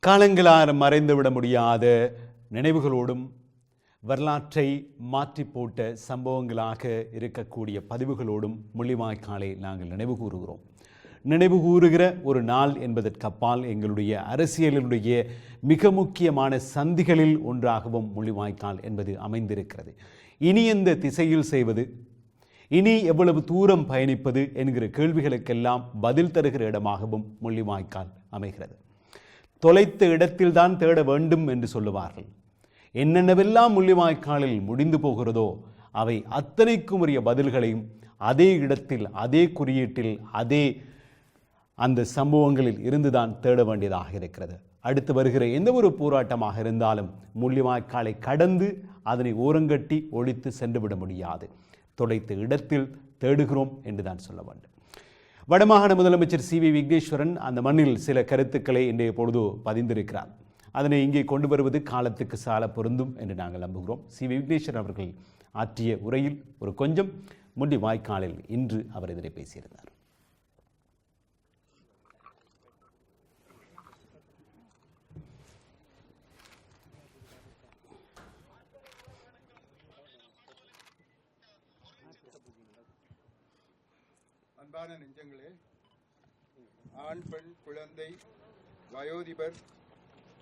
காலங்களால் மறைந்துவிட முடியாத நினைவுகளோடும் வரலாற்றை மாற்றி போட்ட சம்பவங்களாக இருக்கக்கூடிய பதிவுகளோடும் முள்ளிவாய்க்காலை நாங்கள் நினைவு கூறுகிறோம். நினைவு கூறுகிற ஒரு நாள் என்பதற்கு அப்பால் எங்களுடைய அரசியலினுடைய மிக முக்கியமான சந்திகளில் ஒன்றாகவும் முள்ளிவாய்க்கால் என்பது அமைந்திருக்கிறது. இனி எந்த திசையில் செய்வது? இனி எவ்வளவு தூரம் பயணிப்பது என்கிற கேள்விகளுக்கெல்லாம் பதில் தருகிற இடமாகவும் முள்ளிவாய்க்கால் அமைகிறது. தொலைத்த இடத்தில்தான் தேட வேண்டும் என்று சொல்லுவார்கள். என்னென்னவெல்லாம் முள்ளிவாய்க்காலில் முடிந்து போகிறதோ அவை அத்தனைக்கும் உரிய பதில்களையும் அதே இடத்தில் அதே குறியீட்டில் அதே அந்த சம்பவங்களில் இருந்துதான் தேட வேண்டியதாக இருக்கிறது. அடுத்து வருகிற எந்த ஒரு போராட்டமாக இருந்தாலும் முள்ளிவாய்க்காலை கடந்து அதனை ஓரங்கட்டி ஒழித்து சென்றுவிட முடியாது. தொலைத்த இடத்தில் தேடுகிறோம் என்று தான் சொல்ல வேண்டும். வடமாகாண முதலமைச்சர் சி வி விக்னேஸ்வரன் அந்த மண்ணில் சில கருத்துக்களை இன்றைய பொழுது பதிந்திருக்கிறார். அதனை இங்கே கொண்டு வருவது காலத்துக்கு சால பொருந்தும் என்று நாங்கள் நம்புகிறோம். சி வி விக்னேஸ்வரன் அவர்கள் ஆற்றிய உரையில் ஒரு கொஞ்சம் முண்டி வாய்க்காலில் இன்று அவர் இதனை பேசியிருந்தார். அன்பான நெஞ்சங்களே ஆண் பெண் குழந்தை வயோதிபர்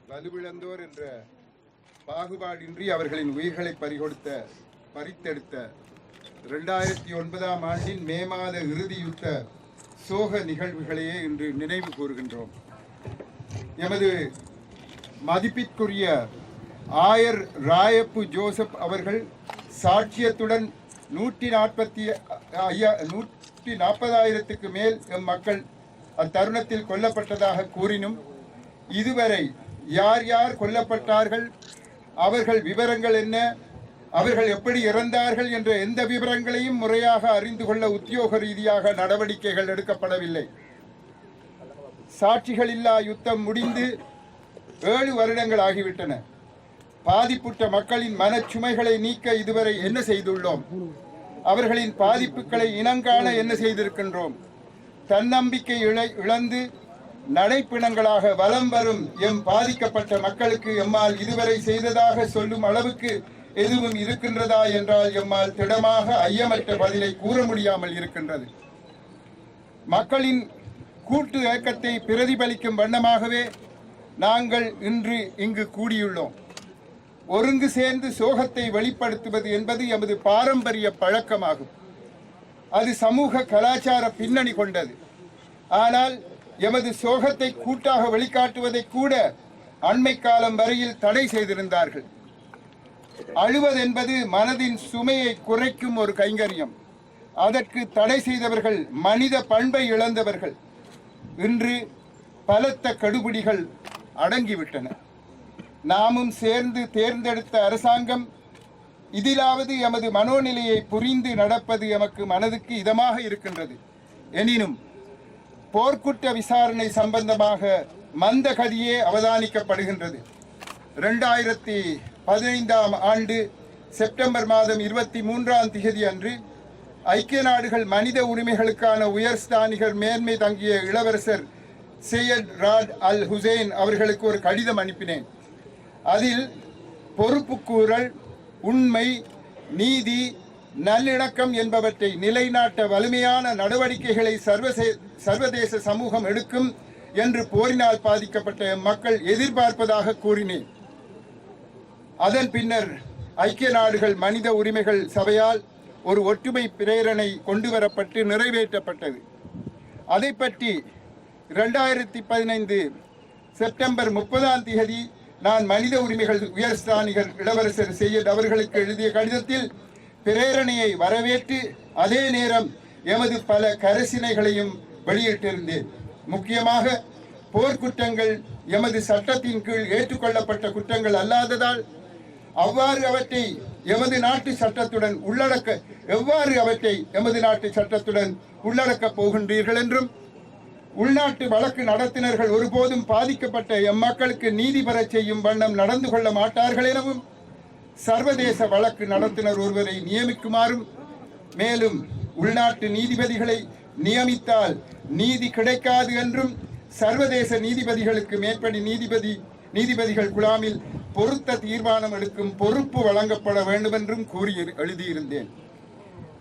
வலுவிழந்தோர் என்ற பாகுபாடின்றி அவர்களின் உயிர்களை பறிகொடுத்த பறித்தெடுத்த ரெண்டாயிரத்தி ஒன்பதாம் ஆண்டின் மே மாத இறுதியுத்த சோக நிகழ்வுகளையே இன்று நினைவு கூறுகின்றோம். எமது மதிப்பிற்குரிய ஆயர் ராயப்பு ஜோசப் அவர்கள் சாட்சியத்துடன் நூற்றி நாற்பத்தி ஐயா நூற்றி நாற்பதாயிரத்துக்கு மேல் எம் மக்கள் அத்தருணத்தில் கொல்லப்பட்டதாக கூறினும் இதுவரை யார் யார் கொல்லப்பட்டார்கள் அவர்கள் விவரங்கள் என்ன அவர்கள் எப்படி இறந்தார்கள் என்ற எந்த விவரங்களையும் முறையாக அறிந்து கொள்ள உத்தியோக ரீதியாக நடவடிக்கைகள் எடுக்கப்படவில்லை. சாட்சிகள் இல்லா யுத்தம் முடிந்து ஏழு வருடங்கள் ஆகிவிட்டன. பாதிப்புற்ற மக்களின் மனச்சுமைகளை நீக்க இதுவரை என்ன செய்துள்ளோம்? அவர்களின் பாதிப்புகளை இனங்காண என்ன செய்திருக்கின்றோம்? தன்னம்பிக்கை இழை இழந்து நடைப்பிணங்களாக வலம் வரும் எம் பாதிக்கப்பட்ட மக்களுக்கு எம்மால் இதுவரை செய்ததாக சொல்லும் அளவுக்கு எதுவும் இருக்கின்றதா என்றால் எம்மால் திடமாக ஐயமற்ற பதிலை கூற முடியாமல் இருக்கின்றது. மக்களின் கூட்டு ஏக்கத்தை பிரதிபலிக்கும் வண்ணமாகவே நாங்கள் இன்று இங்கு கூடியுள்ளோம். ஒருங்கு சேர்ந்து சோகத்தை வெளிப்படுத்துவது என்பது எமது பாரம்பரிய பழக்கமாகும். அது சமூக கலாச்சார பின்னணி கொண்டது. ஆனால் எமது சோகத்தை கூட்டாக வெளிக்காட்டுவதை கூட அண்மை காலம் வரையில் தடை செய்திருந்தார்கள். அழுவதென்பது மனதின் சுமையை குறைக்கும் ஒரு கைங்கரியம். அதற்கு தடை செய்தவர்கள் மனித பண்பை இழந்தவர்கள். இன்று பலத்த கடுபிடிகள் அடங்கிவிட்டன. நாமும் சேர்ந்து தேர்ந்தெடுத்த அரசாங்கம் இதிலாவது எமது மனோநிலையை புரிந்து நடப்பது எமக்கு மனதுக்கு இதமாக இருக்கின்றது. எனினும் போர்க்குற்ற விசாரணை சம்பந்தமாக மந்த கதியே அவதானிக்கப்படுகின்றது. ரெண்டாயிரத்தி பதினைந்தாம் ஆண்டு செப்டம்பர் மாதம் இருபத்தி மூன்றாம் திகதி அன்று ஐக்கிய நாடுகள் மனித உரிமைகளுக்கான உயர்ஸ்தானிகர் மேன்மை தங்கிய இளவரசர் சையத் ராட் அல் ஹுசைன் அவர்களுக்கு ஒரு கடிதம் அனுப்பினேன். அதில் பொறுப்புக்கூறல் உண்மை நீதி நல்லிணக்கம் என்பவற்றை நிலைநாட்ட வலிமையான நடவடிக்கைகளை சர்வசே சர்வதேச சமூகம் எடுக்கும் என்று போரினால் பாதிக்கப்பட்ட மக்கள் எதிர்பார்ப்பதாக கூறினேன். அதன் பின்னர் ஐக்கிய நாடுகள் மனித உரிமைகள் சபையால் ஒரு ஒற்றுமை பிரேரணை கொண்டு வரப்பட்டு நிறைவேற்றப்பட்டது. அதை பற்றி ரெண்டாயிரத்தி பதினைந்து செப்டம்பர் முப்பதாம் தேதி நான் மனித உரிமைகள் உயர்ஸ்தானிகள் இளவரசர் செய்யத் அவர்களுக்கு எழுதிய கடிதத்தில் பிரேரணையை வரவேற்று அதே நேரம் எமது பல கரசினைகளையும் வெளியிட்டிருந்தேன். முக்கியமாக போர்க்குற்றங்கள் எமது சட்டத்தின் கீழ் ஏற்றுக்கொள்ளப்பட்ட குற்றங்கள் அல்லாததால் அவ்வாறு அவற்றை எமது நாட்டு சட்டத்துடன் உள்ளடக்க எவ்வாறு அவற்றை எமது நாட்டு சட்டத்துடன் உள்ளடக்கப் போகின்றீர்கள் என்றும் உள்நாட்டு வழக்கு நடத்தினர்கள் ஒருபோதும் பாதிக்கப்பட்ட எம்மக்களுக்கு நீதி பெறச் செய்யும் வண்ணம் நடந்து கொள்ள மாட்டார்கள் எனவும் சர்வதேச வழக்கு நடத்தினர் ஒருவரை நியமிக்குமாறும் மேலும் உள்நாட்டு நீதிபதிகளை நியமித்தால் நீதி கிடைக்காது என்றும் சர்வதேச நீதிபதிகளுக்கு மேற்படி நீதிபதி நீதிபதிகள் குழாமில் பொருத்த தீர்மானம் எடுக்கும் பொறுப்பு வழங்கப்பட வேண்டும் என்றும் கூறி எழுதியிருந்தேன்.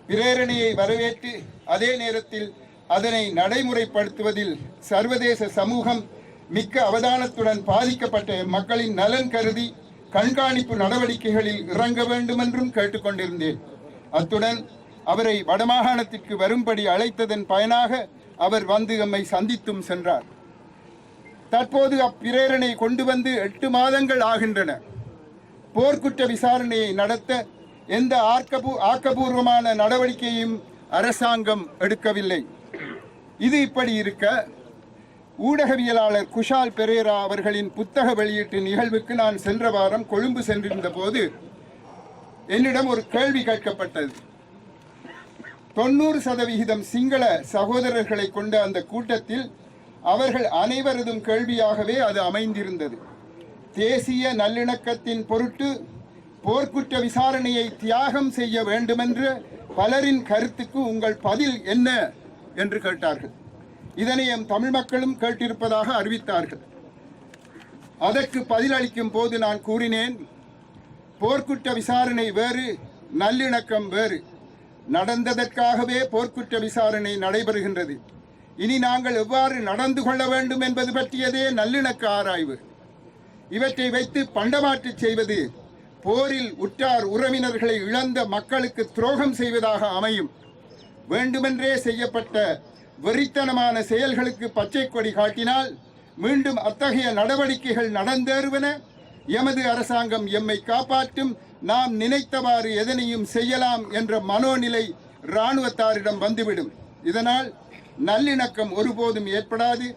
பிரேரணையை வரவேற்று அதே நேரத்தில் அதனை நடைமுறைப்படுத்துவதில் சர்வதேச சமூகம் மிக்க அவதானத்துடன் பாதிக்கப்பட்ட மக்களின் நலன் கருதி கண்காணிப்பு நடவடிக்கைகளில் இறங்க வேண்டும் என்றும் கேட்டுக்கொண்டிருந்தேன். அத்துடன் அவரை வடமாகாணத்திற்கு வரும்படி அழைத்ததன் பயனாக அவர் வந்து எம்மை சந்தித்தும் சென்றார். தற்போது அப்பிரேரணை கொண்டு வந்து எட்டு மாதங்கள் ஆகின்றன. போர்க்குற்ற விசாரணையை நடத்த எந்த ஆக்கபூ ஆக்கபூர்வமான நடவடிக்கையும் அரசாங்கம் எடுக்கவில்லை. இது இப்படி இருக்க. ஊடகவியலாளர் குஷால் பெரேரா அவர்களின் புத்தக வெளியீட்டு நிகழ்வுக்கு நான் சென்ற வாரம் கொழும்பு சென்றிருந்த போது என்னிடம் ஒரு கேள்வி கேட்கப்பட்டது. தொண்ணூறு சதவிகிதம் சிங்கள சகோதரர்களை கொண்ட அந்த கூட்டத்தில் அவர்கள் அனைவரதும் கேள்வியாகவே அது அமைந்திருந்தது. தேசிய நல்லிணக்கத்தின் பொருட்டு போர்க்குற்ற விசாரணையை தியாகம் செய்ய வேண்டுமென்ற பலரின் கருத்துக்கு உங்கள் பதில் என்ன? என்று கேட்டார்கள். இதனை எம் தமிழ் மக்களும் கேட்டிருப்பதாக அறிவித்தார்கள். அதற்கு பதிலளிக்கும் போது நான் கூறினேன் போர்க்குற்ற விசாரணை வேறு நல்லிணக்கம் வேறு. நடந்ததற்காகவே போர்க்குற்ற விசாரணை நடைபெறுகின்றது. இனி நாங்கள் எவ்வாறு நடந்து கொள்ள வேண்டும் என்பது பற்றியதே நல்லிணக்க ஆராய்வு. இவற்றை வைத்து பண்டமாற்று செய்வது போரில் உற்றார் உறவினர்களை இழந்த மக்களுக்கு துரோகம் செய்வதாக அமையும். வேண்டுமென்றே செய்யப்பட்ட வெறித்தனமான செயல்களுக்கு பச்சை கொடி காட்டினால் மீண்டும் அத்தகைய நடவடிக்கைகள் நடந்தேறுவன. எமது அரசாங்கம் எம்மை காப்பாற்றும். நாம் நினைத்தவாறு எதனையும் செய்யலாம் என்ற மனோநிலை இராணுவத்தாரிடம் வந்துவிடும். இதனால் நல்லிணக்கம் ஒருபோதும் ஏற்படாது.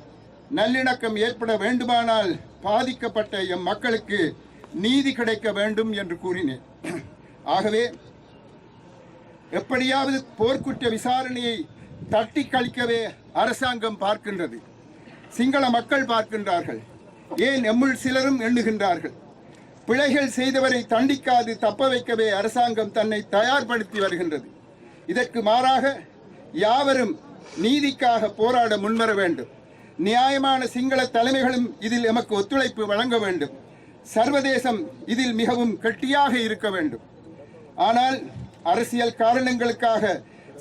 நல்லிணக்கம் ஏற்பட வேண்டுமானால் பாதிக்கப்பட்ட எம் மக்களுக்கு நீதி கிடைக்க வேண்டும் என்று கூறினேன். ஆகவே எப்படியாவது போர்க்குற்ற விசாரணையை தட்டி கழிக்கவே அரசாங்கம் பார்க்கின்றது. சிங்கள மக்கள் பார்க்கின்றார்கள். ஏன் எம்முள் சிலரும் எண்ணுகின்றார்கள்? பிழைகள் செய்தவரை தண்டிக்காது தப்ப வைக்கவே அரசாங்கம் தன்னை தயார்படுத்தி வருகின்றது. இதற்கு மாறாக யாவரும் நீதிக்காக போராட முன்வர வேண்டும். நியாயமான சிங்கள தலைமைகளும் இதில் எமக்கு ஒத்துழைப்பு வழங்க வேண்டும். சர்வதேசம் இதில் மிகவும் கெட்டியாக இருக்க வேண்டும். ஆனால் அரசியல் காரணங்களுக்காக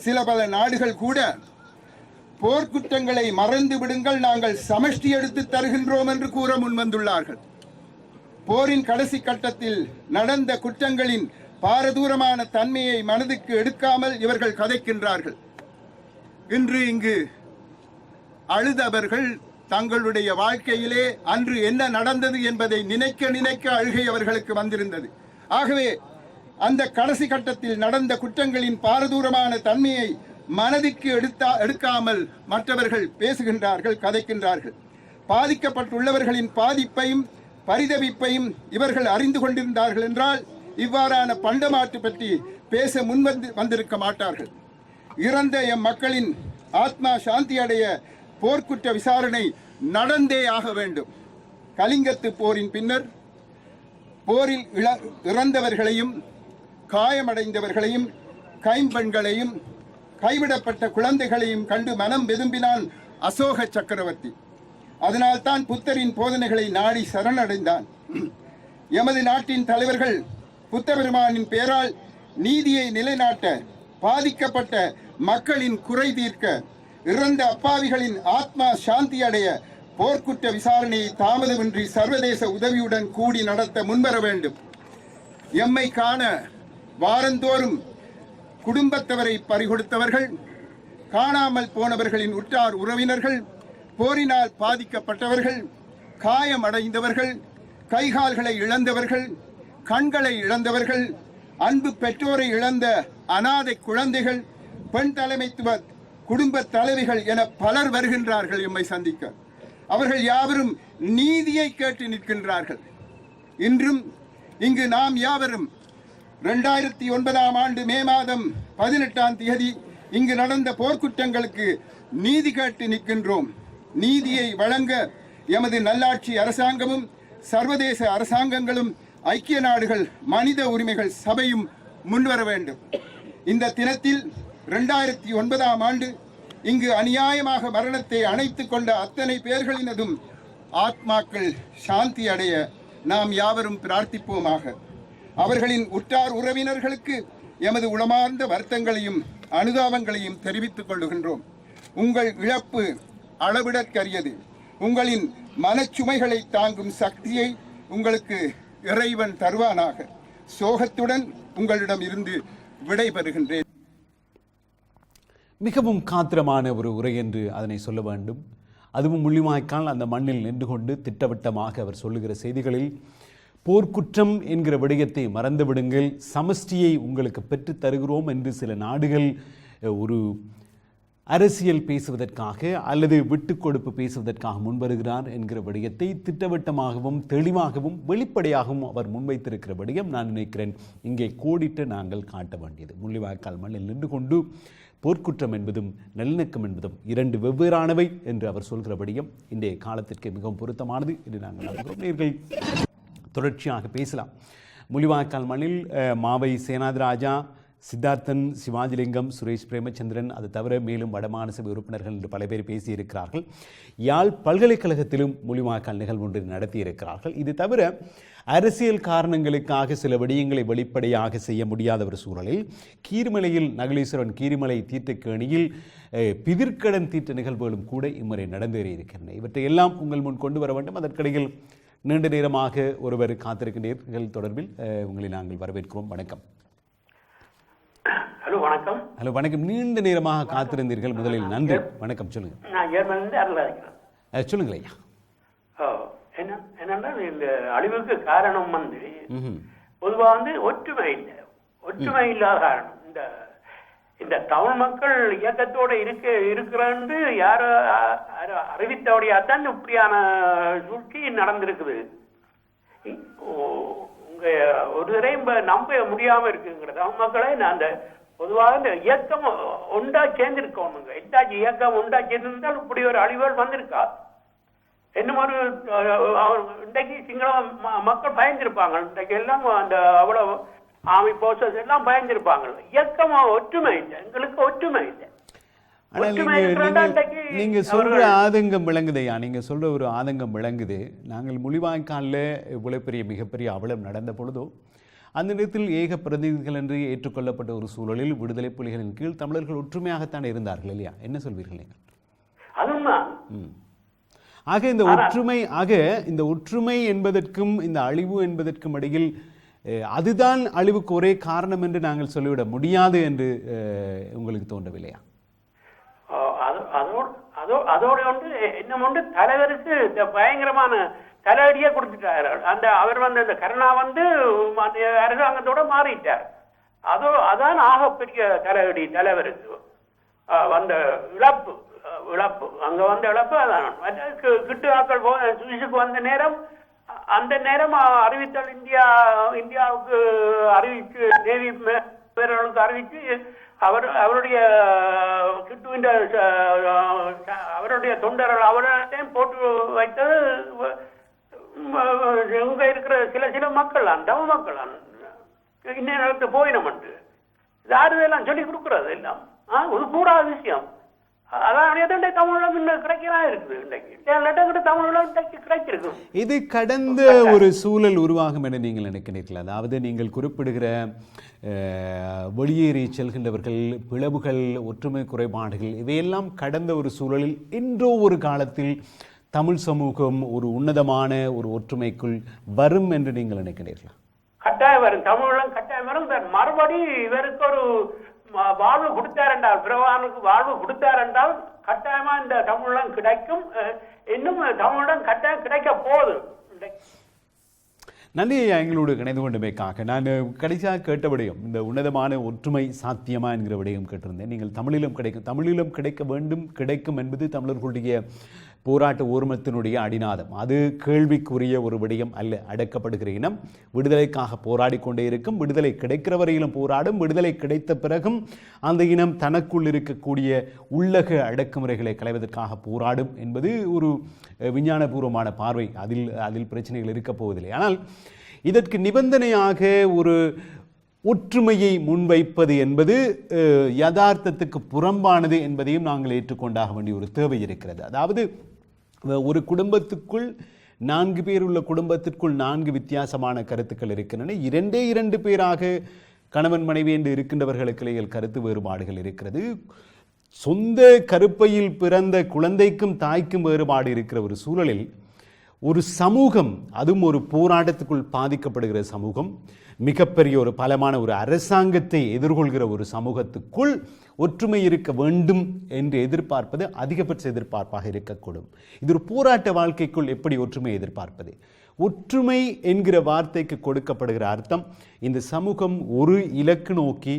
சில பல நாடுகள் கூட போர்க்குற்றங்களை மறந்து விடுங்கள் நாங்கள் சமஷ்டி எடுத்து தருகின்றோம் என்று கூற முன்வந்துள்ளார்கள். போரின் கடைசி கட்டத்தில் நடந்த குற்றங்களின் பாரதூரமான தன்மையை மனதுக்கு எடுக்காமல் இவர்கள் கதைக்கின்றார்கள். இன்று இங்கு அழுதவர்கள் தங்களுடைய வாழ்க்கையிலே அன்று என்ன நடந்தது என்பதை நினைக்க நினைக்க அழுகை அவர்களுக்கு வந்திருந்தது. ஆகவே அந்த கடைசி கட்டத்தில் நடந்த குற்றங்களின் பாரதூரமான தன்மையை மனதிற்கு எடுத்தா எடுக்காமல் மற்றவர்கள் பேசுகின்றார்கள் கதைக்கின்றார்கள். பாதிக்கப்பட்டுள்ளவர்களின் பாதிப்பையும் பரிதவிப்பையும் இவர்கள் அறிந்து கொண்டிருந்தார்கள் என்றால் இவ்வாறான பண்டமாற்று பற்றி பேச முன்வந்து வந்திருக்க மாட்டார்கள். இறந்த எம் மக்களின் ஆத்மா சாந்தி அடைய போர்க்குற்ற விசாரணை நடந்தே ஆக வேண்டும். கலிங்கத்து போரின் பின்னர் போரில் இழ இறந்தவர்களையும் காயமடைந்தவர்களையும் கைம்பெண்களையும் கைவிடப்பட்ட குழந்தைகளையும் கண்டு மனம் வெதும்பினான் அசோக சக்கரவர்த்தி. அதனால்தான் புத்தரின் போதனைகளை நாடி சரணடைந்தான். எமது நாட்டின் தலைவர்கள் புத்தபெருமானின் பெயரால் நீதியை நிலைநாட்ட பாதிக்கப்பட்ட மக்களின் குறை தீர்க்க இறந்த அப்பாவிகளின் ஆத்மா சாந்தி அடைய போர்க்குற்ற விசாரணையை தாமதமின்றி சர்வதேச உதவியுடன் கூடி நடத்த முன்வர வேண்டும். எம்மை காண வாரந்தோறும் குடும்பத்தவரை பறிகொடுத்தவர்கள் காணாமல் போனவர்களின் உற்றார் உறவினர்கள் போரினால் பாதிக்கப்பட்டவர்கள் காயமடைந்தவர்கள் கைகால்களை இழந்தவர்கள் கண்களை இழந்தவர்கள் அன்பு பெற்றோரை இழந்த அனாதை குழந்தைகள் பெண் தலைமைத்துவ குடும்ப தலைவிகள் என பலர் வருகின்றார்கள் எம்மை சந்திக்க. அவர்கள் யாவரும் நீதியை கேட்டு நிற்கின்றார்கள். இன்றும் இங்கு நாம் யாவரும் ரெண்டாயிரத்தி ஒன்பதாம் ஆண்டு மே மாதம் பதினெட்டாம் தேதி இங்கு நடந்த போர்க்குற்றங்களுக்கு நீதி கேட்டு நிற்கின்றோம். நீதியை வழங்க எமது நல்லாட்சி அரசாங்கமும் சர்வதேச அரசாங்கங்களும் ஐக்கிய நாடுகள் மனித உரிமைகள் சபையும் முன்வர வேண்டும். இந்த தினத்தில் இரண்டாயிரத்தி ஒன்பதாம் ஆண்டு இங்கு அநியாயமாக மரணத்தை அணைத்துக் கொண்ட அத்தனை பேர்களினதும் ஆத்மாக்கள் சாந்தி அடைய நாம் யாவரும் பிரார்த்திப்போமாக. அவர்களின் உற்றார் உறவினர்களுக்கு எமது உளமார்ந்த வருத்தங்களையும் அனுதாபங்களையும் தெரிவித்துக் கொள்ளுகின்றோம். உங்கள் இழப்பு அளவிடற்கரியது. உங்களின் மனச்சுமைகளை தாங்கும் சக்தியை உங்களுக்கு இறைவன் தருவானாக. சோகத்துடன் உங்களிடம் இருந்து விடைபெறுகின்றேன். மிகவும் காத்திரமான ஒரு உரை என்று அதனை சொல்ல வேண்டும். அதுவும் முள்ளிவாய்க்கால் அந்த மண்ணில் நின்று கொண்டு திட்டவட்டமாக அவர் சொல்லுகிற செய்திகளில் போர்க்குற்றம் என்கிற விடயத்தை மறந்துவிடுங்கள். சமஷ்டியை உங்களுக்கு பெற்றுத் தருகிறோம் என்று சில நாடுகள் ஒரு அரசியல் பேசுவதற்காக அல்லது விட்டு கொடுப்பு பேசுவதற்காக முன்வருகிறார் என்கிற விடயத்தை திட்டவட்டமாகவும் தெளிவாகவும் வெளிப்படையாகவும் அவர் முன்வைத்திருக்கிற விடயம் நான் நினைக்கிறேன். இங்கே கோடிட்டு நாங்கள் காட்ட வேண்டியது. முள்ளிவாய்க்கால் மண்ணில் நின்று கொண்டு போர்க்குற்றம் என்பதும் நல்லிணக்கம் என்பதும் இரண்டு வெவ்வேறானவை என்று அவர் சொல்கிற விடயம் இன்றைய காலத்திற்கு மிகவும் பொருத்தமானது என்று நாங்கள் நம்புகிறோம். தொடர்ச்சியாக பேசலாம். முலிவாய்க்கால் மண்ணில் மாவை சேனாதிராஜா சித்தார்த்தன் சிவாஜிலிங்கம் சுரேஷ் பிரேமச்சந்திரன் அது தவிர மேலும் வடமாநில சபை உறுப்பினர்கள் என்று பல பேர் பேசியிருக்கிறார்கள். யாழ் பல்கலைக்கழகத்திலும் மொழிவாக்கால் நிகழ்வு ஒன்று நடத்தியிருக்கிறார்கள். இது தவிர அரசியல் காரணங்களுக்காக சில விடயங்களை வெளிப்படையாக செய்ய முடியாத ஒரு சூழலில் கீர்மலையில் நகலீஸ்வரன் கீரிமலை தீர்த்தக்கேணியில் பிதிர்க்கடன் தீர்த்த நிகழ்வுகளும் கூட இம்முறை நடந்தேறியிருக்கின்றன. இவற்றை எல்லாம் உங்கள் முன் கொண்டு வர வேண்டும். அதற்கிடையில் நீண்ட நேரமாக ஒருவர் காத்திருக்கின்றீர்கள். தொடர்பில் உங்களை நாங்கள் வரவேற்கிறோம். வணக்கம். ஹலோ வணக்கம். ஹலோ வணக்கம். நீண்ட நேரமாக காத்திருந்தீர்கள். முதலில் நன்றி. வணக்கம். சொல்லுங்க நான் ஜெர்மனிலிருந்து அருளா இருக்கிறேன் அஹ், சொல்லுங்கள் ஓ என்ன என்னென்றால் இந்த அழிவுக்கு காரணம் வந்து ம்ஹும். பொதுவா வந்து ஒற்றுமை இல்லை. ஒற்றுமை இல்லாத காரணம். இந்த இந்த தமிழ் மக்கள் இயக்கத்தோட இருக்க இருக்கிறான்னு யாரோ அ- இப்படியான சூழ்ச்சி நடந்திருக்குது. உங்க ஒரு தடவை நம்ப முடியாம இருக்குங்கிற தமிழ் மக்களே நான் அந்த பொதுவாக இந்த இயக்கம் உண்டா சேர்ந்திருக்கோமுங்க எட்டாச்சு இயக்கம் உண்டா சேர்ந்திருந்தால் இப்படி ஒரு அழிவுகள் வந்திருக்கா? என்ன ஒரு இன்றைக்கு சிங்கள ம- மக்கள் பயந்திருப்பாங்க. இன்றைக்கு எல்லாம் அந்த அவ்வளவு ஆமி போஸ்டர்ஸ் எல்லாம் பயந்திருப்பாங்க இயக்கம் ஒற்றுமை இல்லை. எங்களுக்கு ஒற்றுமை இல்லை. நீங்க சொல்ற ஆதங்கம் விளங்குதையா நீங்க சொல்ற ஒரு ஆதங்கம் விளங்குது. நாங்கள் முள்ளிவாய்க்காலில் இவ்வளவு பெரிய மிகப்பெரிய அவலம் நடந்த பொழுதோ அந்த நேரத்தில் ஏக பிரதிநிதிகள் என்று ஏற்றுக்கொள்ளப்பட்ட ஒரு சூழலில் விடுதலை புலிகளின் கீழ் தமிழர்கள் ஒற்றுமையாகத்தான் இருந்தார்கள் இல்லையா? என்ன சொல்வீர்கள் நீங்கள். ஆக இந்த ஒற்றுமை ஆக இந்த ஒற்றுமை என்பதற்கும் இந்த அழிவு என்பதற்கும் இடையில் அதுதான் அழிவுக்கு ஒரே காரணம் என்று நாங்கள் சொல்லிவிட முடியாது என்று உங்களுக்கு தோன்றவில்லையா? அது- அதோட அதோ வந்து இன்னும் ஒன்று தலைவருக்கு இந்த பயங்கரமான தலையடியே கொடுத்துட்டாரு. அந்த அவர் வந்து இந்த கருணா வந்து அரசாங்கத்தோட மாறிட்டார். அதோ அதான் ஆகப்பெரிய தலையடி தலைவருக்கு. வந்த இழப்பு இழப்பு. அங்க வந்த இழப்பு அதான். மற்ற கிட்டு ஆக்கள் போ சுவிஸுக்கு வந்த நேரம் அந்த நேரம் அறிவித்தல் இந்தியா இந்தியாவுக்கு அறிவிக்கு நேவி மே- வீரர்களுக்கு அவர் அவருடைய கிட்டுவின் அவருடைய தொண்டர்கள் அவரையும் போட்டு வைத்தது இங்க இருக்கிற சில சில மக்கள் அந்த தமிழ் மக்கள் இன்னும் நேரத்து போயினமட்டு யாருதெல்லாம் சொல்லி கொடுக்குறது எல்லாம். ஆ ஒரு கூடாத விஷயம். இது கடந்த ஒரு சூழல் உருவாகும் என நீங்கள் நினைக்கிறீர்கள்? அதாவது நீங்கள் குறிப்பிடுகிற வெளியேறி செல்கின்றவர்கள் பிளவுகள் ஒற்றுமை குறைபாடுகள் இவையெல்லாம் கடந்த ஒரு சூழலில் இன்றோ ஒரு காலத்தில் தமிழ் சமூகம் ஒரு உன்னதமான ஒரு ஒற்றுமைக்குள் வரும் என்று நீங்கள் நினைக்கிறீர்களா? கட்டாயம் வரும். தமிழம் கட்டாயம் வரும். மறுபடி இவருக்கு ஒரு வாழ்வு கொடுத்தார் என்றால் பிரவானுக்கு வாழ்வு கொடுத்தார் என்றால் கட்டாயமா இந்த தமிழம் கிடைக்கும். இன்னும் தமிழம் கட்டாயம் கிடைக்க போகுது. இன்றைக்கு. நன்றி எங்களோடு இணைந்து கொண்டமைக்காக. நான் கடைசியாக கேட்ட விடயம் இந்த உன்னதமான ஒற்றுமை சாத்தியமா என்கிற விடயம் கேட்டிருந்தேன். நீங்கள் தமிழிலும் கிடைக்கும் தமிழிலும் கிடைக்க வேண்டும் கிடைக்கும் என்பது தமிழர்களுடைய போராட்ட ஓர்மத்தினுடைய அடிநாதம். அது கேள்விக்குரிய ஒரு விடயம் அல்ல அடக்கப்படுகிற இனம். விடுதலைக்காக போராடி கொண்டே இருக்கும் விடுதலை கிடைக்கிற வரையிலும் போராடும் விடுதலை கிடைத்த பிறகும் அந்த இனம் தனக்குள் இருக்கக்கூடிய உள்ளக அடக்குமுறைகளை களைவதற்காக போராடும் என்பது ஒரு விஞ்ஞானபூர்வமான பார்வை. அதில் அதில் பிரச்சனைகள் இருக்கப் போவதில்லை. ஆனால் இதற்கு நிபந்தனையாக ஒரு ஒற்றுமையை முன்வைப்பது என்பது யதார்த்தத்துக்கு புறம்பானது என்பதையும் நாங்கள் ஏற்றுக்கொண்டாக வேண்டிய ஒரு தேவை இருக்கிறது. அதாவது ஒரு குடும்பத்துக்குள் நான்கு பேர் உள்ள குடும்பத்திற்குள் நான்கு வித்தியாசமான கருத்துக்கள் இருக்கின்றன. இரண்டே இரண்டு பேராக கணவன் மனைவி என்று இருக்கின்றவர்களுக்கு இடையில் கருத்து வேறுபாடுகள் இருக்கிறது. சொந்த கருப்பையில் பிறந்த குழந்தைக்கும் தாய்க்கும் வேறுபாடு இருக்கிற ஒரு சூழலில் ஒரு சமூகம் அதுவும் ஒரு போராட்டத்துக்குள் பாதிக்கப்படுகிற சமூகம் மிகப்பெரிய ஒரு பலமான ஒரு அரசாங்கத்தை எதிர்கொள்கிற ஒரு சமூகத்துக்குள் ஒற்றுமை இருக்க வேண்டும் என்று எதிர்பார்ப்பது அதிகபட்ச எதிர்பார்ப்பாக இருக்கக்கூடும். இது ஒரு போராட்ட வாழ்க்கைக்குள் எப்படி ஒற்றுமை எதிர்பார்ப்பது? ஒற்றுமை என்கிற வார்த்தைக்கு கொடுக்கப்படுகிற அர்த்தம் இந்த சமூகம் ஒரு இலக்கு நோக்கி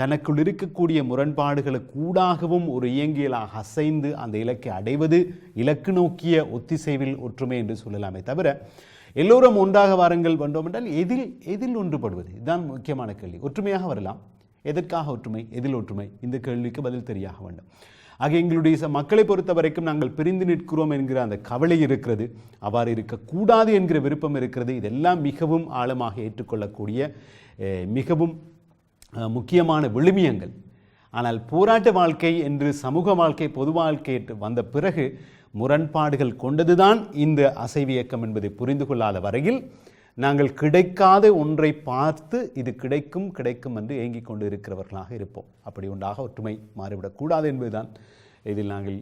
தனக்குள் இருக்கக்கூடிய முரண்பாடுகளுக்கு கூடாகவும் ஒரு இயங்கியலாக அசைந்து அந்த இலக்கை அடைவது இலக்கு நோக்கிய ஒத்திசைவில் ஒற்றுமை என்று சொல்லலாமே தவிர எல்லோரும் ஒன்றாக வாருங்கள் வந்தோம் என்றால் எதில் எதில் ஒன்றுபடுவது? இதுதான் முக்கியமான கேள்வி. ஒற்றுமையாக வரலாம். எதற்காக ஒற்றுமை? எதில் ஒற்றுமை? இந்த கேள்விக்கு பதில் தெரியாக வேண்டும். ஆக எங்களுடைய ச- மக்களை பொறுத்த வரைக்கும் நாங்கள் பிரிந்து நிற்கிறோம் என்கிற அந்த கவலை இருக்கிறது அவ்வாறு இருக்கக்கூடாது என்கிற விருப்பம் இருக்கிறது. இதெல்லாம் மிகவும் ஆழமாக ஏற்றுக்கொள்ளக்கூடிய மிகவும் முக்கியமான விழுமியங்கள். ஆனால் போராட்ட வாழ்க்கை என்று சமூக வாழ்க்கை பொது வாழ்க்கை வந்த பிறகு முரண்பாடுகள் கொண்டதுதான் இந்த அசைவு இயக்கம் என்பதை புரிந்து கொள்ளாத வரையில் நாங்கள் கிடைக்காத ஒன்றை பார்த்து இது கிடைக்கும் கிடைக்கும் என்று ஏங்கிக் கொண்டு இருக்கிறவர்களாக இருப்போம். அப்படி உண்டாக ஒற்றுமை மாறிவிடக்கூடாது என்பதுதான் இதில் நாங்கள்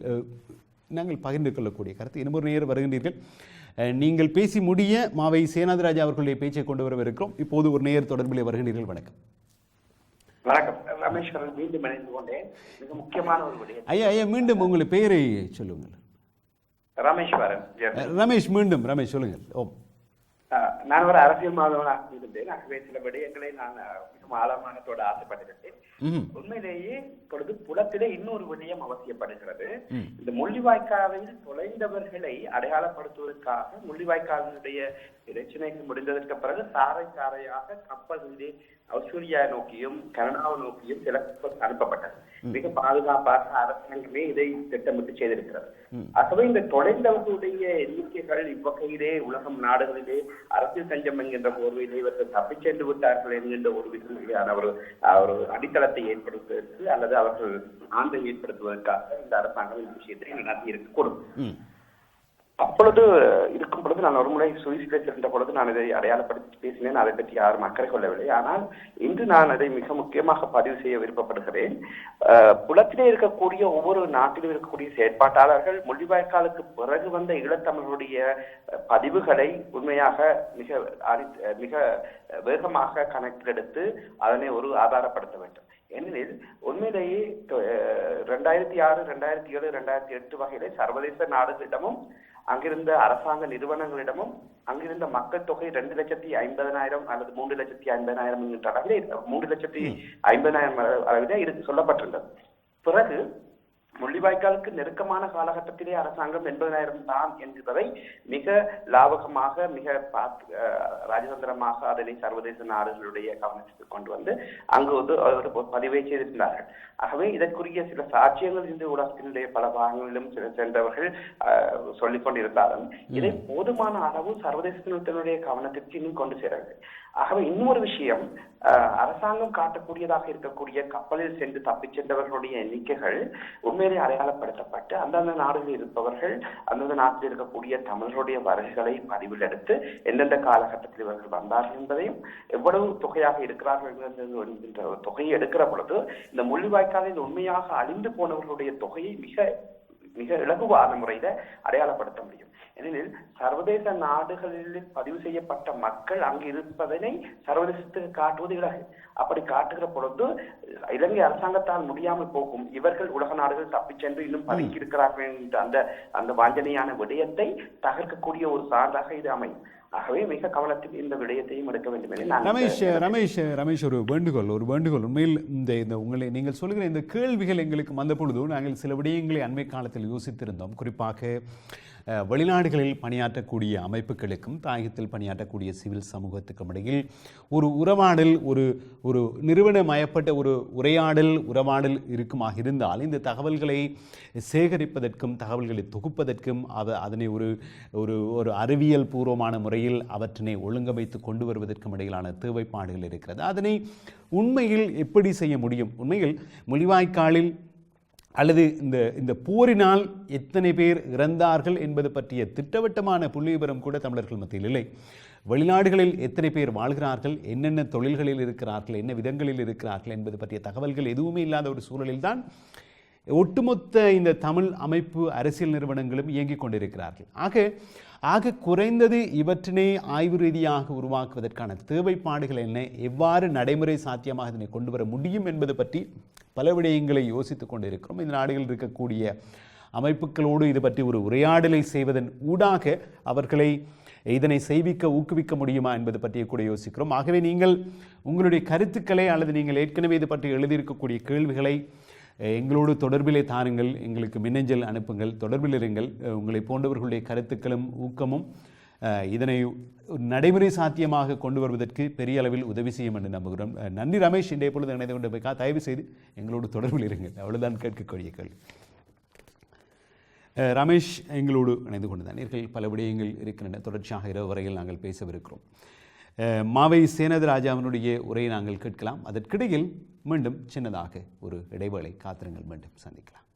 நாங்கள் பகிர்ந்து கொள்ளக்கூடிய கருத்து. இன்னொரு நேரம் வருகின்றீர்கள். நீங்கள் பேசி முடிய மாவை சேனாதிராஜா அவர்களுடைய பேச்சை கொண்டு வரவிருக்கிறோம். இப்போது ஒரு நேர் தொடர்பிலே வருகின்றீர்கள். வணக்கம். வணக்கம். ரமேஸ்வரன் மீண்டும் இணைந்து கொண்டேன். மிக முக்கியமான ஒரு விடயம். ஐயா ஐயா மீண்டும் உங்கள் பெயரை சொல்லுங்கள். ரமேஸ்வரன் ரமேஷ் மீண்டும் ரமேஷ் சொல்லுங்கள். அஹ், நான் ஒரு அரசியல் மாதவனாக இருந்தேன். ஆகவே சில விடயங்களை நான் ஆழமானத்தோடு ம்ஹும். உண்மையிலேயே இப்பொழுது புலத்திலே இன்னொரு விடயம் அவசியப்படுகிறது. இந்த முள்ளிவாய்க்காலில் தொலைந்தவர்களை அடையாளப்படுத்துவதற்காக முள்ளிவாய்க்காலினுடைய பிரச்சனைகள் முடிந்ததற்கு பிறகு சாறை சாறையாக கப்பல்களிலே ஆஸ்திரேலியா நோக்கியும் கனடாவை நோக்கியும் சில அனுப்பப்பட்டது. மிக பாதுகாப்பாக அரசாங்கமே இதை திட்டமிட்டு செய்திருக்கிறது. ஆகவே இந்த தொலைந்தவர்களுடைய எண்ணிக்கைகள் இவ்வகையிலே உலகம் நாடுகளிலே அரசியல் தஞ்சம் என்கின்ற போர்வையிலே இவர்கள் தப்பிச் சென்று விட்டார்கள் என்கின்ற ஒரு விதமான ஒரு ஒரு அடித்தளத்தை ஏற்படுத்துவதற்கு அல்லது அவர்கள் ஆண்டை ஏற்படுத்துவதற்காக இந்த அரசாங்கம் இந்த விஷயத்தை நடத்தி இருக்கக்கூடும் அப்பொழுது இருக்கும் பொழுது நான் ஒரு முறை சுவிஸ்ல சென்ற பொழுது நான் இதை அடையாளப்படுத்தி பேசினேன். அதை பற்றி யாரும் அக்கறை கொள்ளவில்லை. ஆனால் இன்று நான் அதை மிக முக்கியமாக பதிவு செய்ய விருப்பப்படுகிறேன். புலத்திலே இருக்கக்கூடிய ஒவ்வொரு நாட்டிலும் இருக்கக்கூடிய செயற்பாட்டாளர்கள் மொழிவாய்க்காலுக்கு பிறகு வந்த ஈழத்தமிழருடைய பதிவுகளை உண்மையாக மிக அடி- மிக வேகமாக கணக்கிலெடுத்து அதனை ஒரு ஆதாரப்படுத்த வேண்டும். ஏனெனில் உண்மையிலேயே ரெண்டாயிரத்தி ஆறு ரெண்டாயிரத்தி ஏழு ரெண்டாயிரத்தி எட்டு வகையிலே சர்வதேச நாடுகளிடமும் அங்கிருந்த அரசாங்க நிறுவனங்களிடமும் அங்கிருந்த மக்கள் தொகை ரெண்டு லட்சத்தி ஐம்பதனாயிரம் அல்லது மூன்று லட்சத்தி ஐம்பதனாயிரம் என்கின்ற அளவிலே மூன்று லட்சத்தி ஐம்பதனாயிரம் அள- அளவிலே இருக்கு சொல்லப்பட்டிருந்தது. பிறகு முள்ளிவாய்க்காலுக்கு நெருக்கமான காலகட்டத்திலே அரசாங்கம் எண்பதாயிரம் தான் என்கிறதை மிக லாபகமாக மிக பார்த்து ராஜதந்திரமாக அதனை சர்வதேச நாடுகளுடைய கவனத்துக்கு கொண்டு வந்து அங்கு வந்து ஒரு பதிவை செய்திருந்தார்கள். ஆகவே இதற்குரிய சில சாட்சியங்கள் இந்த உலகத்தினுடைய பல பாகங்களிலும் சென்றவர்கள் அஹ், சொல்லிக் கொண்டிருந்தாலும் இதை போதுமான அளவு சர்வதேசத்தினுடைய கவனத்திற்கு இன்னும் கொண்டு சேரவில்லை. ஆகவே இன்னொரு விஷயம் அஹ், அரசாங்கம் காட்டக்கூடியதாக இருக்கக்கூடிய கப்பலில் சென்று தப்பிச் சென்றவர்களுடைய எண்ணிக்கைகள் உண்மையிலே அடையாளப்படுத்தப்பட்டு அந்தந்த நாடுகளில் இருப்பவர்கள் அந்தந்த நாட்டில் இருக்கக்கூடிய தமிழர்களுடைய வருகைகளை பதிவில் எடுத்து எந்தெந்த காலகட்டத்தில் இவர்கள் வந்தார்கள் என்பதையும் எவ்வளவு தொகையாக இருக்கிறார்கள் என்கிற- என்கின்ற ஒரு தொகையை எடுக்கிற பொழுது இந்த முள்ளிவாய்க்காலில் உண்மையாக அழிந்து போனவர்களுடைய தொகையை மிக மிக இலகுவான முறையில அடையாளப்படுத்த முடியும். ஏனெனில் சர்வதேச நாடுகளில் பதிவு செய்யப்பட்ட மக்கள் அங்கு இருப்பதனை சர்வதேசத்துக்கு காட்டுவது இலகு. அப்படி காட்டுகிற பொழுது இலங்கை அரசாங்கத்தால் முடியாமல் போகும். இவர்கள் உலக நாடுகள் தப்பிச் சென்று இன்னும் பதுக்கி இருக்கிறார்கள் என்ற அந்த அந்த வாஞ்சனையான விடயத்தை தகர்க்கக்கூடிய ஒரு சான்றாக இது அமையும். ஆகவே மிக கவனத்தில் இந்த விடயத்தையும் எடுக்க வேண்டும் ரமேஷ் ரமேஷ் ரமேஷ் ஒரு வேண்டுகோள் ஒரு வேண்டுகோள். உண்மையில் இந்த இந்த உங்களை நீங்கள் சொல்கிற இந்த கேள்விகள் எங்களுக்கு வந்த பொழுது நாங்கள் சில விடயங்களை அண்மை காலத்தில் யோசித்திருந்தோம். குறிப்பாக வெளிநாடுகளில் பணியாற்றக்கூடிய அமைப்புகளுக்கும் தாயகத்தில் பணியாற்றக்கூடிய சிவில் சமூகத்துக்கும் இடையில் ஒரு உறவாடல் ஒரு ஒரு நிறுவனமயப்பட்ட ஒரு உரையாடல் உறவாடல் இருக்குமாக இருந்தால் இந்த தகவல்களை சேகரிப்பதற்கும் தகவல்களை தொகுப்பதற்கும் அவ அதனை ஒரு ஒரு ஒரு அறிவியல் பூர்வமான முறையில் அவற்றினை ஒழுங்கமைத்து கொண்டு வருவதற்கும் இடையிலான தேவைப்பாடுகள் இருக்கிறது. அதனை உண்மையில் எப்படி செய்ய முடியும்? உண்மையில் மொழிவாய்க்காலில் அல்லது இந்த இந்த போரினால் எத்தனை பேர் இறந்தார்கள் என்பது பற்றிய திட்டவட்டமான புள்ளிவிவரம் கூட தமிழர்கள் மத்தியில் இல்லை. வெளிநாடுகளில் எத்தனை பேர் வாழ்கிறார்கள் என்னென்ன தொழில்களில் இருக்கிறார்கள் என்ன விதங்களில் இருக்கிறார்கள் என்பது பற்றிய தகவல்கள் எதுவுமே இல்லாத ஒரு சூழலில்தான் ஒட்டுமொத்த இந்த தமிழ் அமைப்பு அரசியல் நிறுவனங்களும் இயங்கிக் கொண்டிருக்கிறார்கள். ஆக ஆக குறைந்தது இவற்றினை ஆய்வு ரீதியாக உருவாக்குவதற்கான தேவைப்பாடுகள் என்ன? எவ்வாறு நடைமுறை சாத்தியமாக இதனை கொண்டு வர முடியும் என்பது பற்றி பல விடயங்களை யோசித்துக் கொண்டிருக்கிறோம். இந்த நாடுகளில் இருக்கக்கூடிய அமைப்புகளோடு இது பற்றி ஒரு உரையாடலை செய்வதன் ஊடாக அவர்களை இதனை செய்விக்க ஊக்குவிக்க முடியுமா என்பது பற்றி கூட யோசிக்கிறோம். ஆகவே நீங்கள் உங்களுடைய கருத்துக்களை அல்லது நீங்கள் ஏற்கனவே இது பற்றி எழுதியிருக்கக்கூடிய கேள்விகளை எங்களோடு தொடர்பிலே தாருங்கள் எங்களுக்கு மின்னஞ்சல் அனுப்புங்கள் தொடர்பில் இருங்கள். உங்களை போன்றவர்களுடைய கருத்துக்களும் ஊக்கமும் இதனை நடைமுறை சாத்தியமாக கொண்டு வருவதற்கு பெரிய அளவில் உதவி செய்யும் என்று நம்புகிறோம். நன்றி ரமேஷ் இன்றைய பொழுது இணைந்து கொண்டு போய் தயவு செய்து எங்களோடு தொடர்பில் இருங்கள். அவ்வளவுதான் கேட்கக்கூடிய கேள்வி. ரமேஷ் எங்களோடு இணைந்து கொண்டு தான் பல விடயங்கள் இருக்கின்றன. தொடர்ச்சியாக இரவு வரையில் நாங்கள் பேசவிருக்கிறோம். மாவை சேனதராஜாவினுடைய உரையை நாங்கள் கேட்கலாம். அதற்கிடையில் மீண்டும் சின்னதாக ஒரு இடைவேளை காத்திருங்கள். மீண்டும் சந்திக்கலாம்.